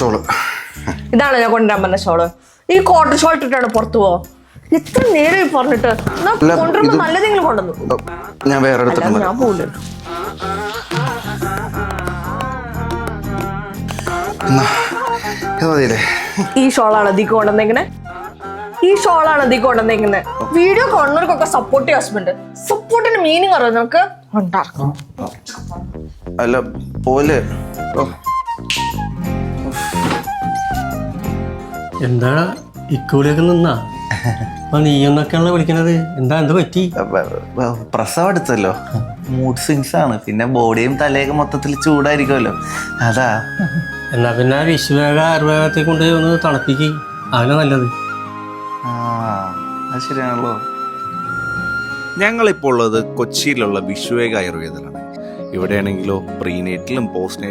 Shawl? ഇതാണ് ഞാൻ കൊണ്ടുവരാൻ പറഞ്ഞ ഷോൾ. ഈ കോട്ടൺ ഷോൾ ഇട്ടിട്ടാണ് പുറത്തു പോ എത്ര നേരം പറഞ്ഞിട്ട് കൊണ്ടുവരുമ്പോ നല്ലതെങ്കിലും കൊണ്ടുവന്നു. ഞാൻ വേറെ ഞാൻ പോകില്ല ഈ ഷോളാണ് അധികം കൊണ്ടുവന്നേക്കണേ ഈ ഷോളാണ് അധികം കൊണ്ടുവന്നേക്കുന്നത് വീഡിയോ കാണുന്നവർക്കൊക്കെ സപ്പോർട്ടീവ് ഹസ്ബൻഡ്. സപ്പോർട്ടിന്റെ മീനിങ് അറിയാം നമുക്ക് ഉണ്ടാക്കാം അല്ല പോലെ എന്താ ഇക്കൂലിയൊക്കെ നിന്നാ? നീ ഒന്നൊക്കെയാണല്ലോ വിളിക്കണത്. എന്താ എന്ത് പറ്റി? പ്രസവം എടുത്തല്ലോ. മൂഡ് സ്വിങ്സ് ആണ്. പിന്നെ ബോഡിയും തലയൊക്കെ മൊത്തത്തിൽ ചൂടായിരിക്കുമല്ലോ. അതാ. എന്നാ പിന്നെ വിശ്വവേഗ ആയുർവേദത്തെ കൊണ്ട് ഒന്ന് തണുപ്പിക്ക്. അങ്ങനെ നല്ലത്. ആ അത് ശരിയാണല്ലോ. ഞങ്ങളിപ്പോൾ ഉള്ളത് കൊച്ചിയിലുള്ള വിശ്വേക ആയുർവേദത്തിലാണ് ഇവിടെയാണെങ്കിലോ പ്രീനേറ്റിലും പോസ്റ്റ്